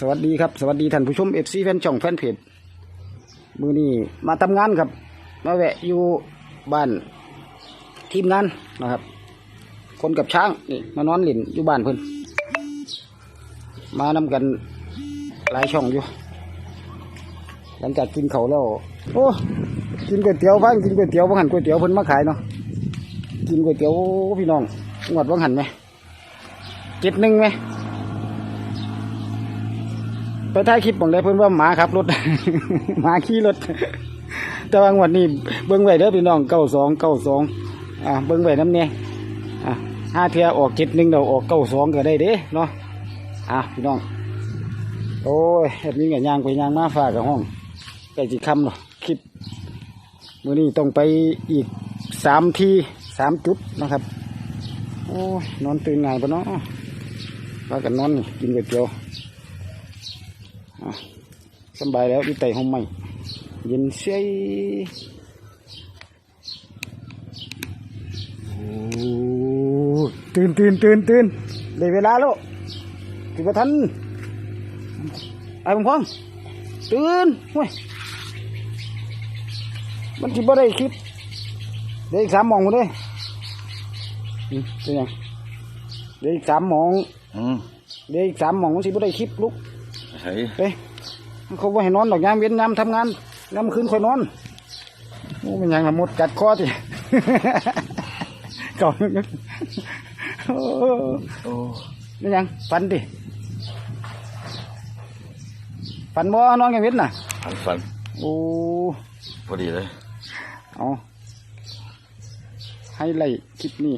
สวัสดีครับ สวัสดีท่านผู้ชมเอฟซีแฟนช่องแฟนเพจมือนี้มาทำงานครับ มาแวะอยู่บ้านทีมงานนะครับ คนกับช้างนี่มานอนหลินอยู่บ้านเพิ่นมานำกันหลายช่องอยู่ หลังจากกินเขาวแล้วโอ้กินก๋วยเตี๋ยวพังกินก๋วยเตี๋ยวบางหันก๋วยเตี๋ยวเพิ่นมาขายเนาะกินก๋วยเตี๋ยวพี่น้องงวดบางหันไหมเจ็ดหนึ่งไหม ไปถ่ายคลิปบอกเลยเพื่อนว่าหมาขับรถ หมาขี่รถ แต่ว่างวันนี้เบิ้งไว้เด้อพี่น้องเก้าสองเก้าสองอ่าเบิ้งไว้น้ำเนี่ยอ่าห้าเทียออกจ็ดหนึ่งเดี๋ยวออกเก้าสองก็ได้เด้เนาะอะพี่น้อง โอ้ยแบบนี้ก็ย่างไปย่างมาฟ้ากับห้องใกล้จีคำเนาะคลิปมื้อนี้ต้องไปอีกสามทีสามจุดนะครับ โอ้ยนอนตื่นง่ายปะเนาะพากันนอนกินก๋วยเตี๋ยว สำบายแล้วอยู่ใต้ห้องไม้เย็นเสียโอ้ตื่นตื่นตื่นตื่นได้เวลาแล้วถึงกระทันไอ้บุญพองตื่นเว้ยมันจิบ่ได้คลิปเดี๋ยวอีกสามโมงหมดเลยอืมเป็นยังเดี๋ยวอีกสามโมงอืมเดี๋ยวอีกสามโมงมันสิบ่ได้คลิปลุก ใช่เฮ้ยเขาว่าให้นอนดอกยามเว้นยามทำงานยามคืนค่อยนอนโอ้เป็นหยังละมดกัดคอสิก่อนโอ้โอ้เป็นหยังฟันดิฟันบ่นอนกันเว้นน่ะฝันฝันโอ้พอดีเลยเอาให้ไล่คลิปนี้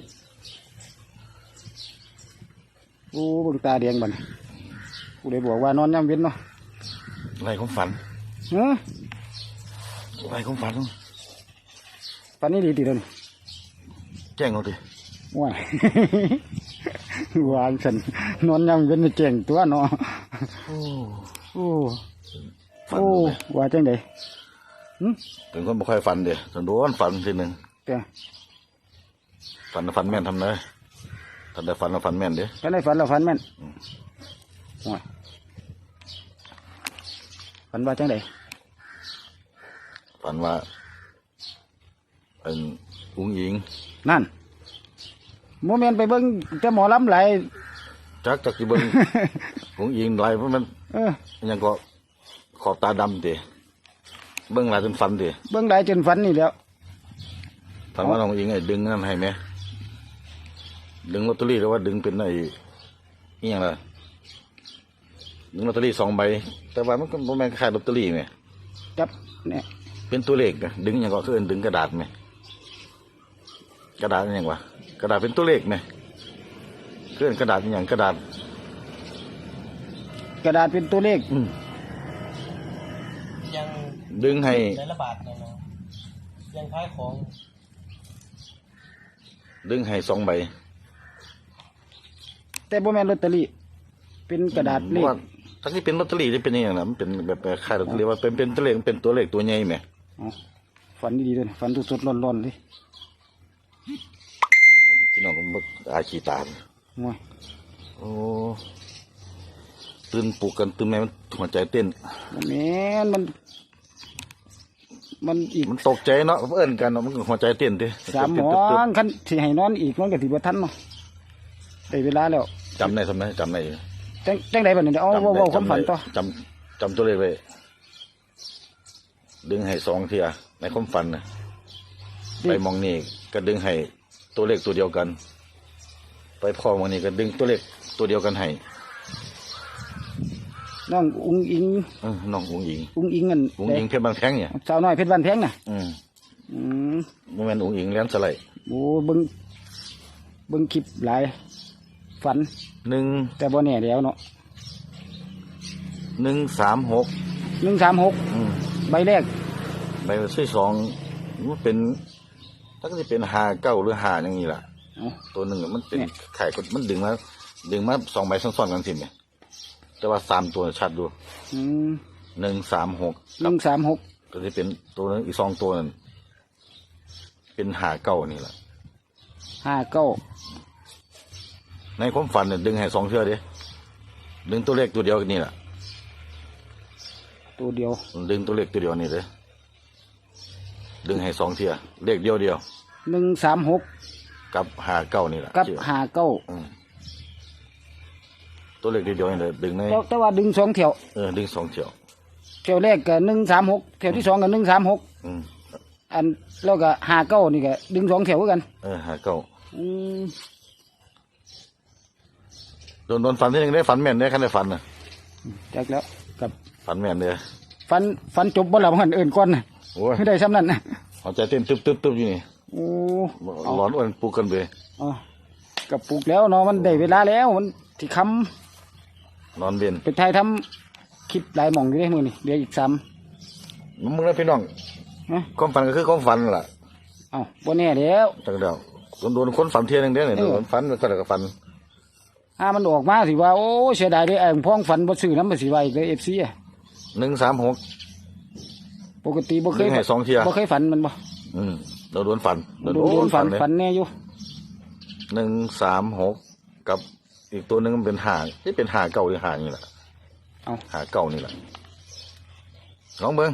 โอ้เบิ่งตาแดงบัดน ผู้ใดบอกว่านอนยามเว้นเนาะไรของฝันเฮ้อไรของฝันฟันนี่ดีดีเลยแจ้งเราดิว้ายวางฉันนอนยังเป็นเจียงตัวเนาะโอ้โอ้ฝันโอ้เลยว่าจังไดหึเป็นคนบ่ค่อยฝันเด้ฉันโดนฝันทีหนึ่งแต่ฝันน่ะฝันแม่นทำเลยทันได้ฝันแล้วฝันแม่นเด้ฝันได้ฝันแล้วฝันแม่นว้าย ฝันว่าจังไดฝันว่าเป็นอุ้งอิง นั่นโมเมนต์ไปเบิ่งแต่หมอลำไหลาย จักจักจีเบิ้ง อุ้งอิงไรเพราะมันเออ ยังก็ขอบตาดำเด้เบิ้งหลายจนฝันเด้เบิ่งได้จนฝันนี่แหล้ว ฝันว่าน้องอิงไอ้ดึงนั่นให้ไหมดึงลอตเตอรี่หรือว่าดึงเป็นไอ้นี่ยังไง ดึงลอตเตอรี่สองใบ แต่ว่ามันก็บ่แม่นคล้ายลอตเตอรี่ไหมจับเนี่ยเป็นตัวเลขนะดึงอย่างก็คือดึงกระดาษไหมกระดาษอหย่างวะกระดาษเป็นตัวเลขไหมเคลื่อนกระดาษอหย่างกระดาษ กระดาษเป็นตัวเลขอืมยังดึงให้ ในระบาดเนี่ยนะยังขายของดึงให้สองใบแต่บ่แม่นลอตเตอรี่เป็นกระดาษเลขว่า ทั้งที่เป็นลอตเตอรี่ที่เป็นอย่างนั้นมันเป็นแบบคล้ายลอตเตอรี่ว่าเป็นเป็นตัวเลขมันเป็นตัวเลขตัวใหญ่ไหมเอาฝันดีๆด้วยฝันสดๆร้อนๆเลยพี่น้องก็บ่อาชีตาโอ้ยโอ้ตื่นปลุกกันตื่นแม่มันหัวใจเต้นบ่แม่นมัน มันอีกมันตกใจเนาะเอิ้นกันเนาะมันก็หัวใจเต้นดิสามหมอตึ๊บงคันสิให้นอนอีกมันก็สิบ่ทันเนาะได้เวลาแล้วๆจำได้สำได้จำได้อยู่ จังจังไดบัดนี้เอาจำเว้าได้เว้าความฝันต่อจำจำตัวเลขไว้ดึงให้สองเทียในความฝันนะไปมองนี่ก็ดึงให้ตัวเลขตัวเดียวกัน ไปพอมองนี่ก็ดึงตัวเลขตัวเดียวกันให้น้องอุ้งอิงเออน้องอุ๋งอิงอุ้งอิงอันอุ๋งอิงเพชรบางแพงเนี่ยสาวน้อยเพชรบ้านแพงน่ะ อืมอืมโมเมนอุ๋งอิงเลี้ยงสไลด์โอ้เบิ่งเบิ่งคลิปหลาย ฝัน หนึ่งแต่บ่แน่แล้วเนาะหนึ่งสามหก136อืมใบแรกใบที่สองมันเป็นถ้าก็จะเป็นหาเก้าหรือหาอย่างนี้ล่ะ เอา ตัวหนึ่งอะมันเป็นเนี่ย ไข่กดมันดึงมาดึงมาสองใบซ้อนๆกันสิเนี่ยแต่ว่าสามตัวชัดดูอืมหนึ่งสามหก136ก็จะเป็นตัวนึงอีกสองตัวนั้นเป็นหาเก้านี่แหละ59 ในความฝันเนี่ยดึงให้สองเชือกดิดึงตัวเลขตัวเดียวกันนี่แหละอตัวเดียว ดึงตัวเลขตัวเดียวนี่เลยดึงให้สองเทียเลขเดียวเดียวหนึ่งสามหกกับหาเก้านี่แหละกับเชื่อหาเก้าอืมตัวเลขเดียวๆนี่เลยดึงในแต่แต่ว่าดึงสองเที่ยวเออดึงสองเที่ยวเที่ยวแรกก็หนึ่งสามหกเที่ยวที่สองก็หนึ่งสามหกอืมอันแล้วก็หาเก้านี่ก็ดึงสองเที่ยวคือกัน เออหาเก้าอืม โดนโดนฝันที่หนึ่งได้ฝันแม่นได้คันได้ฝันน่ะจากแล้วกับฝันแม่นเลยฟันฟันจบบ่ละมันเอื่นก่อนน่ะโอ้ยไม่ได้ซ้ำนั่นนะหัวใจเต้นตึ๊บตึ๊บตึ๊บอยู่นี่โอ้ร้อนอ้วนปลุกกันไปเอากับปลูกแล้วเนาะมันได้เวลาแล้วมันที่คนอนเวียนำไปไทยทำคลิปหลายหม่องอยู่ได้มือนี่เดี๋ยวอีกสามมึงนะพี่น้องฮะความฝันก็คือความฝันล่ะเอาบ่แน่แล้วจังเดียวโดนโดนคนฝันเทียหนึงเด้อเนี่ยเออโดนฝันแล้วก็แล้วก็ฝัน ถ้ามันออกมาสิว่า โอ้เสียดายเด้อไอ้พ้องฝันบ่ซื้อน้ำบ่สิว่าอีกเลย FC อะหนึ่งสามหก ปกติบ่เคยดึงให้สองเที่ย บ่เคยฝันมันบ่อืมเราโดนฝันโดนโดนฝันเลยฝันแน่อยู่หนึ่งสามหกกับอีกตัวหนึงมันเป็นหางที่เป็นหาเก่าหรือหานี่แหละเอาหาเก่านี่แหละลองเบิ้ง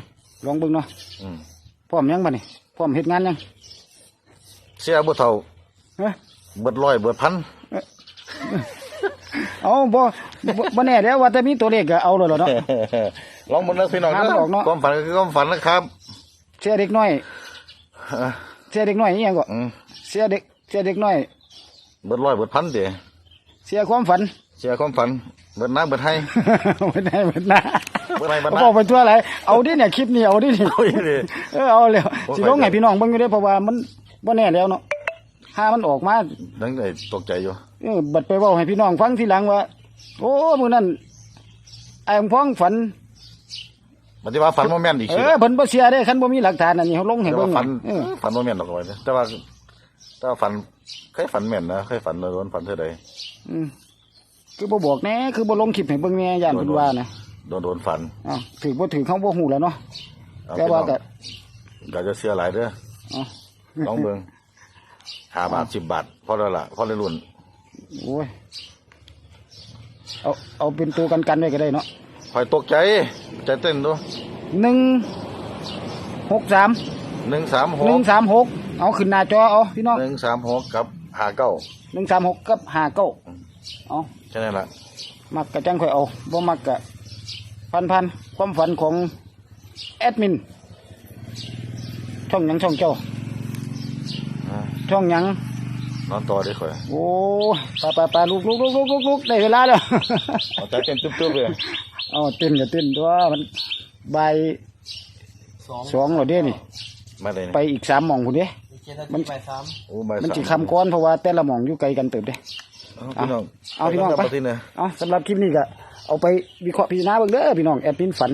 ลองเบิ่งเนาะอืมพร้อมยังบัดนี้พร้อมเฮ็ดงานยังเสียบ่เท่าเฮ้ยเบิดร้อยเบิดพัน เอาบ่บ่บ่แน่แล้วว่าแต่มีตัวเลขก็เอาเลยเหรอเนาะ ลองเบิ้งนะพี่น้องหามันออกเนาะ ความฝันก็คือความฝันนะครับเสียเด็กน้อย อะเสียเด็กน้อยอีหยังก็อืมเสียเด็กเสียเด็กน้อย เบิดร้อยเบิดพันเดี๋ยเสียความฝัน เสียความฝันเบิดน้ำเบิดให้ ไม่ได้ไม่ได้เบิดอะไรเบิดเขาน้ำบอกไปทั่วอะไรเอาดิเนี่ยคลิปนี้เอาดิเนี่ยเอาดิเนี่ยเออเอาเลยโอ้ยสิลงให้พี่น้องเบิ่งอยู่เด้อเพราะว่ามันบ่แน่แล้วเนาะ ถ้ามันออกมานั่งไอ้ตกใจอยู่เออบัดไปเว้าให้พี่น้องฟังทีหลังว่า โอ้มื้อนั้นไอ้พ้องฝัน มันจะว่าฝันโมแม่นอีกเอสิอเพิ่นบ่เชื่อเด้คันบ่มีหลักฐานอันนี้เขาลงให้แต่เบิ่ว่างฝันเออฝันโมแม่นหรอกเอาไว้นะแต่ว่าแต่ว่าฝันเคยฝันแม่นนะเคยฝันโดนฝันเท่าใดอืมคือบ่บอกแน่คือบ่ลงคลิปให้เบิ่งแน่ย่านเพิ่นว่านะโดนโดนฝันอ้าวถือบ่ถือเขาบ่ฮู้แล้วเนาะเอแต่ว่าก็ พี่น้องก็จะเสียหลายเด้อเอ้าลองเบิ่ง ห้าบาทสิบบาทพอแล้วล่ะพอได้รุ่นโอ้ยเอาเอาเป็นตัวกันกันไว้ก็ได้เนาะคอยตกใจ ใจเต้นดูหนึ่งหกสามหนึ่งสามหหนึ่กงสามหกเอาขึ้นหน้าจอเอาพี่น้องหนึ่งสามหกกับห้าเก้าหนึ่งสามหกกับห้าเก้าเอาแค่นั้นแหละมักกะจังค่อยเอาบ่มักกะพันพันความฝันของแอดมินช่องหยังช่องเจ้าอ่า ช่องหยังนอนต่อได้ข่อยโอ้ปลาปลาปลาลูกลูกลูกลูกลูกลูกได้เวลาแล้ว เอาใจเต้นตึ๊บๆเลยเอาเต้นกับเต้นตัวมันใบายสองสองเหรอเด้นี่ มาเลยไปอีกสามหม่องคุณเด้อีกเจ็ดนาทีไปสามโอ้ใบมันสาสิคำก้อนเพราะว่าแต่ละหม่องอยู่ไกลกันเติบเด้ เอาพี่น้องเอาพี่น้องไปที่เนี่ยเอาสำหรับคลิปนี้ก็เอาไปวิเคราะห์พิจารณาเบิ่งเด้อพี่น้องแอดมินฝัน